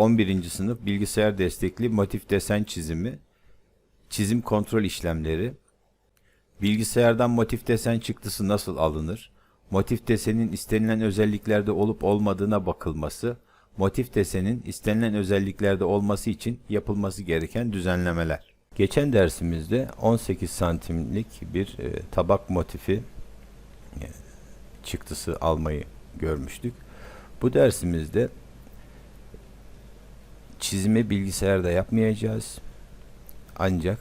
11. sınıf bilgisayar destekli motif desen çizimi, çizim kontrol işlemleri, bilgisayardan motif desen çıktısı nasıl alınır, motif desenin istenilen özelliklerde olup olmadığına bakılması, motif desenin istenilen özelliklerde olması için yapılması gereken düzenlemeler. Geçen dersimizde 18 santimlik bir e, tabak motifi e, çıktısı almayı görmüştük. Bu dersimizde çizimi bilgisayarda yapmayacağız. Ancak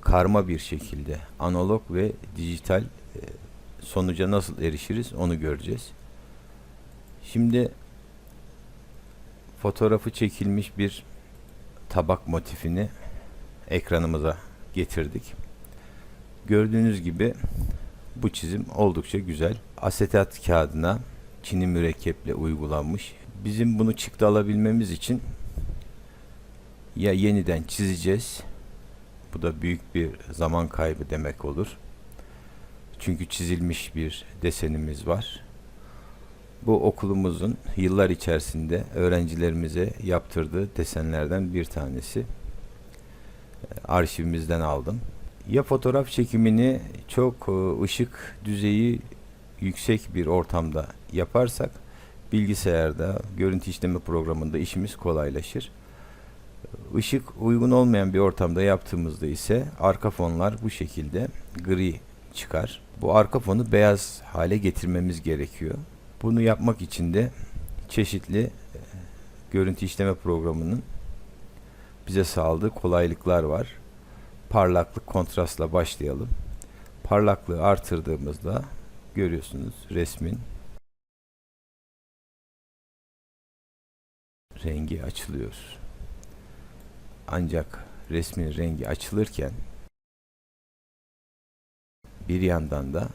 karma bir şekilde analog ve dijital e, sonuca nasıl erişiriz onu göreceğiz. Şimdi fotoğrafı çekilmiş bir tabak motifini ekranımıza getirdik. Gördüğünüz gibi bu çizim oldukça güzel. Asetat kağıdına çini mürekkeple uygulanmış. Bizim bunu çıktı alabilmemiz için ya yeniden çizeceğiz. Bu da büyük bir zaman kaybı demek olur. Çünkü çizilmiş bir desenimiz var. Bu okulumuzun yıllar içerisinde öğrencilerimize yaptırdığı desenlerden bir tanesi. Arşivimizden aldım. Ya fotoğraf çekimini çok e, ışık düzeyi yüksek bir ortamda yaparsak bilgisayarda görüntü işleme programında işimiz kolaylaşır. Işık uygun olmayan bir ortamda yaptığımızda ise arka fonlar bu şekilde gri çıkar. Bu arka fonu beyaz hale getirmemiz gerekiyor. Bunu yapmak için de çeşitli e, görüntü işleme programının bize sağladığı kolaylıklar var. Parlaklık kontrastla başlayalım. Parlaklığı artırdığımızda görüyorsunuz resmin rengi açılıyor. Ancak resmin rengi açılırken bir yandan da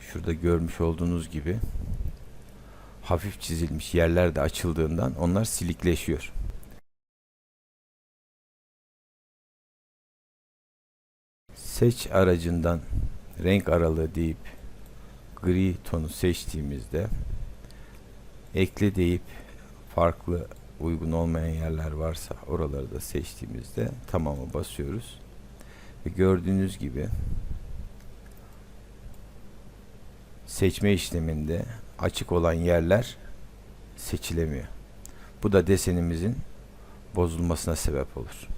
şurada görmüş olduğunuz gibi hafif çizilmiş yerler de açıldığından onlar silikleşiyor. Seç aracından renk aralığı deyip gri tonu seçtiğimizde ekle deyip farklı uygun olmayan yerler varsa oraları da seçtiğimizde tamamı basıyoruz. Ve gördüğünüz gibi seçme işleminde açık olan yerler seçilemiyor. Bu da desenimizin bozulmasına sebep olur.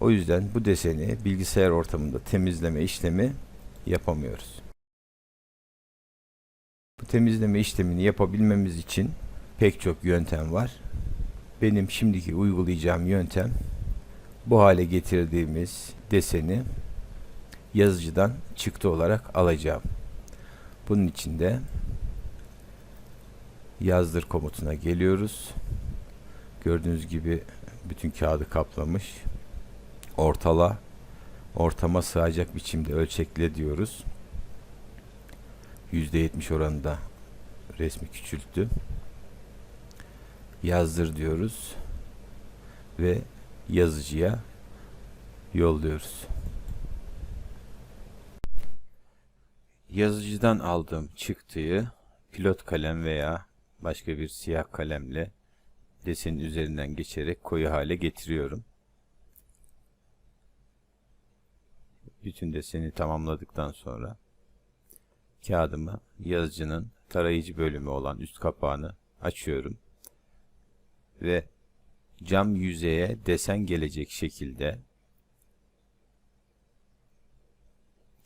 O yüzden bu deseni bilgisayar ortamında temizleme işlemi yapamıyoruz. Bu temizleme işlemini yapabilmemiz için pek çok yöntem var. Benim şimdiki uygulayacağım yöntem bu hale getirdiğimiz deseni yazıcıdan çıktı olarak alacağım. Bunun için de yazdır komutuna geliyoruz. Gördüğünüz gibi bütün kağıdı kaplamış. Ortala, ortama sığacak biçimde ölçekle diyoruz. %70 oranında resmi küçülttü. Yazdır diyoruz ve yazıcıya yolluyoruz. Yazıcıdan aldığım çıktıyı pilot kalem veya başka bir siyah kalemle desenin üzerinden geçerek koyu hale getiriyorum. Bütün deseni tamamladıktan sonra kağıdımı yazıcının tarayıcı bölümü olan üst kapağını açıyorum ve cam yüzeye desen gelecek şekilde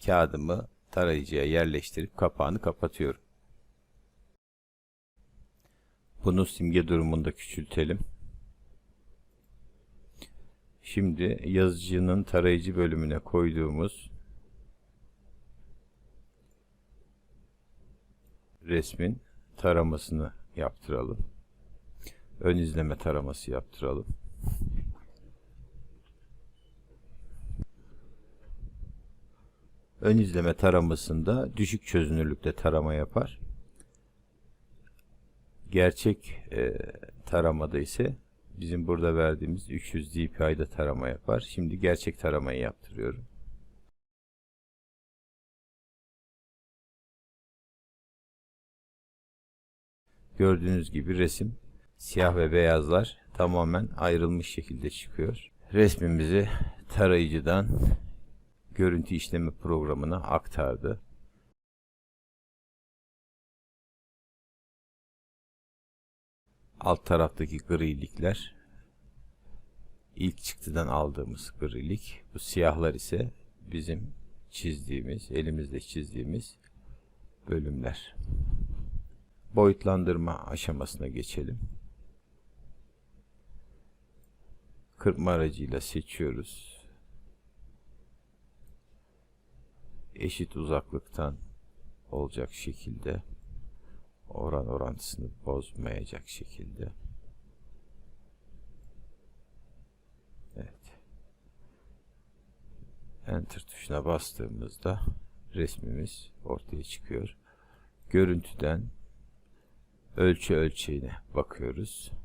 kağıdımı tarayıcıya yerleştirip kapağını kapatıyorum. Bunu simge durumunda küçültelim. Şimdi yazıcının tarayıcı bölümüne koyduğumuz resmin taramasını yaptıralım. Ön izleme taraması yaptıralım. Ön izleme taramasında düşük çözünürlükte tarama yapar. Gerçek e, taramada ise bizim burada verdiğimiz 300 dpi'de tarama yapar. Şimdi gerçek taramayı yaptırıyorum. Gördüğünüz gibi resim siyah ve beyazlar tamamen ayrılmış şekilde çıkıyor. Resmimizi tarayıcıdan görüntü işleme programına aktardı. Alt taraftaki grilikler ilk çıktıdan aldığımız grilik. Bu siyahlar ise bizim çizdiğimiz, elimizle çizdiğimiz bölümler. Boyutlandırma aşamasına geçelim. Kırpma aracıyla seçiyoruz. Eşit uzaklıktan olacak şekilde oran orantısını bozmayacak şekilde. Evet. Enter tuşuna bastığımızda resmimiz ortaya çıkıyor. Görüntüden ölçü ölçeğine bakıyoruz.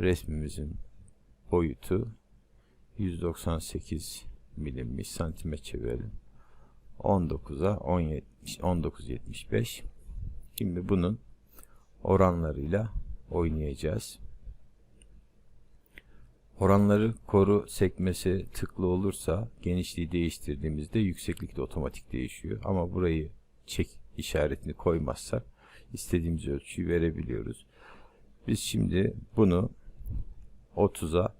Resmimizin boyutu 198 milimmiş santime çevirelim. 19'a 19.75 Şimdi bunun oranlarıyla oynayacağız. Oranları koru sekmesi tıklı olursa genişliği değiştirdiğimizde yükseklik de otomatik değişiyor. Ama burayı çek işaretini koymazsak istediğimiz ölçüyü verebiliyoruz. Biz şimdi bunu 30'a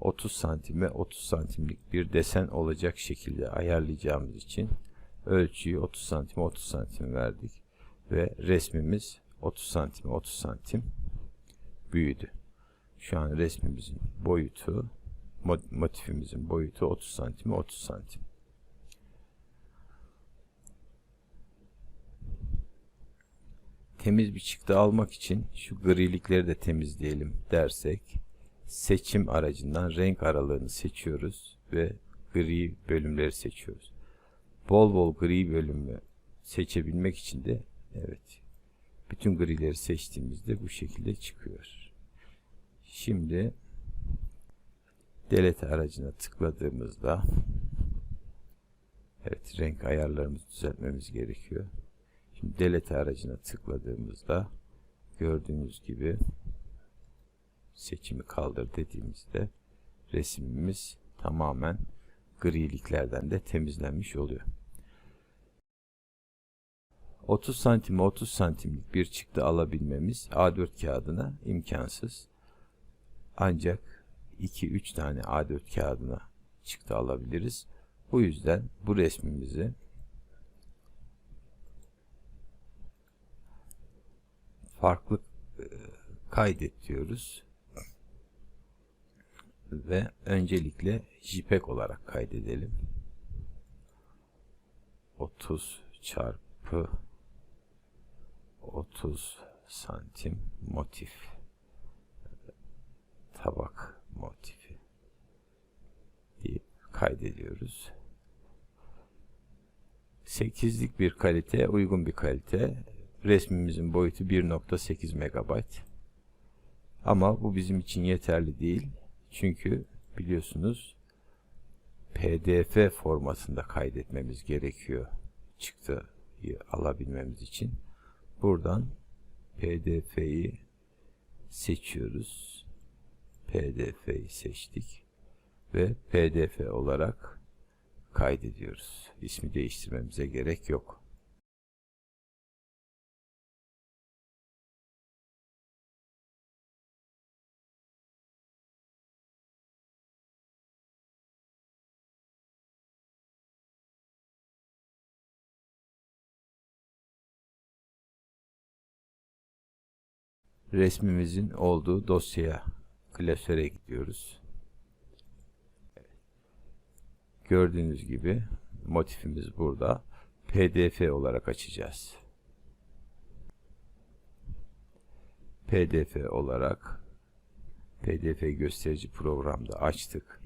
30 santime 30 santimlik bir desen olacak şekilde ayarlayacağımız için ölçüyü 30 santime 30 santim verdik ve resmimiz 30 santime 30 santim büyüdü. Şu an resmimizin boyutu motifimizin boyutu 30 santime 30 santim. Temiz bir çıktı almak için şu grilikleri de temizleyelim dersek seçim aracından renk aralığını seçiyoruz ve gri bölümleri seçiyoruz. Bol bol gri bölümü seçebilmek için de evet bütün grileri seçtiğimizde bu şekilde çıkıyor. Şimdi delete aracına tıkladığımızda evet renk ayarlarımızı düzeltmemiz gerekiyor. Şimdi delete aracına tıkladığımızda gördüğünüz gibi seçimi kaldır dediğimizde resmimiz tamamen griliklerden de temizlenmiş oluyor. 30 santim 30 santimlik bir çıktı alabilmemiz A4 kağıdına imkansız. Ancak 2-3 tane A4 kağıdına çıktı alabiliriz. Bu yüzden bu resmimizi farklı e, kaydet diyoruz. Ve öncelikle JPEG olarak kaydedelim. 30 çarpı 30 santim motif tabak motifi deyip kaydediyoruz. 8'lik bir kalite, uygun bir kalite. Resmimizin boyutu 1.8 MB. Ama bu bizim için yeterli değil. Çünkü biliyorsunuz PDF formatında kaydetmemiz gerekiyor. Çıktıyı alabilmemiz için. Buradan PDF'yi seçiyoruz. PDF'yi seçtik ve PDF olarak kaydediyoruz. İsmi değiştirmemize gerek yok. Resmimizin olduğu dosyaya klasöre gidiyoruz. Gördüğünüz gibi motifimiz burada. PDF olarak açacağız. PDF olarak PDF gösterici programda açtık.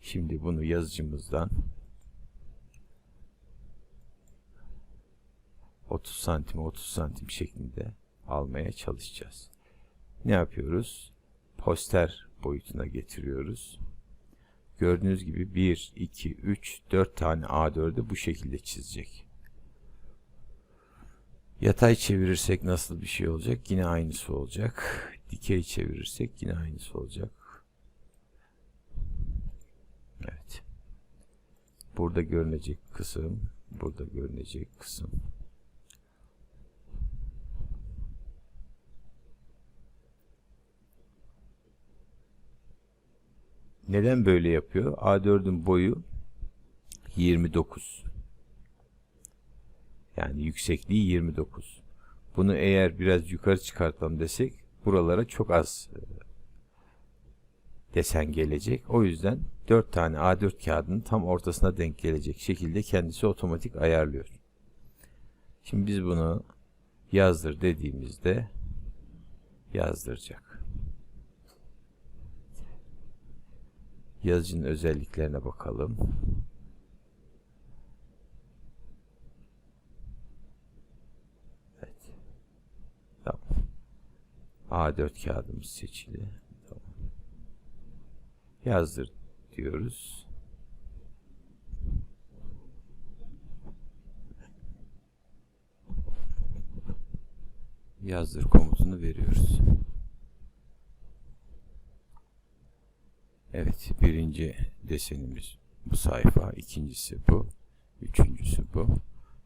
Şimdi bunu yazıcımızdan 30 santim 30 santim şeklinde almaya çalışacağız. Ne yapıyoruz? Poster boyutuna getiriyoruz. Gördüğünüz gibi 1, 2, 3, 4 tane A4'ü bu şekilde çizecek. Yatay çevirirsek nasıl bir şey olacak? Yine aynısı olacak. Dikey çevirirsek yine aynısı olacak. Evet. Burada görünecek kısım, burada görünecek kısım. Neden böyle yapıyor? A4'ün boyu 29. Yani yüksekliği 29. Bunu eğer biraz yukarı çıkartalım desek buralara çok az e, desen gelecek. O yüzden 4 tane A4 kağıdının tam ortasına denk gelecek şekilde kendisi otomatik ayarlıyor. Şimdi biz bunu yazdır dediğimizde yazdıracak. Yazıcının özelliklerine bakalım. Evet. Tamam. A4 kağıdımız seçili. Tamam. Yazdır diyoruz. Yazdır komutunu veriyoruz. Birinci desenimiz bu sayfa, ikincisi bu, üçüncüsü bu,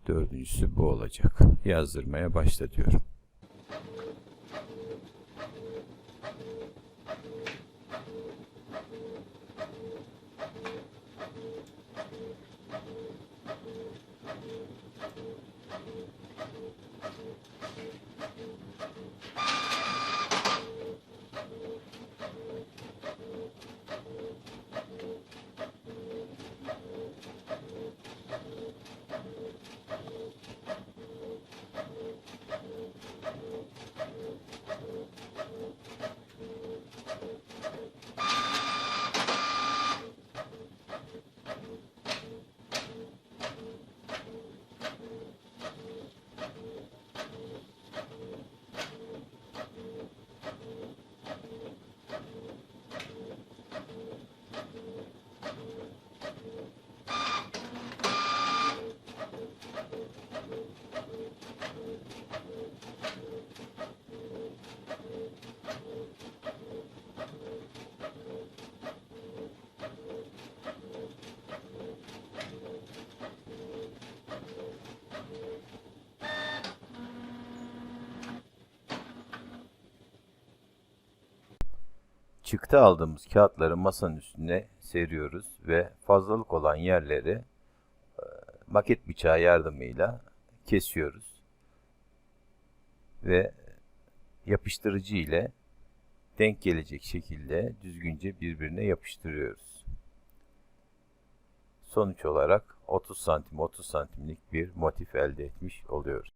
dördüncüsü bu olacak. Yazdırmaya başla diyorum. Çıktı aldığımız kağıtları masanın üstüne seriyoruz ve fazlalık olan yerleri e, maket bıçağı yardımıyla kesiyoruz. Ve yapıştırıcı ile denk gelecek şekilde düzgünce birbirine yapıştırıyoruz. Sonuç olarak 30 santim 30 santimlik bir motif elde etmiş oluyoruz.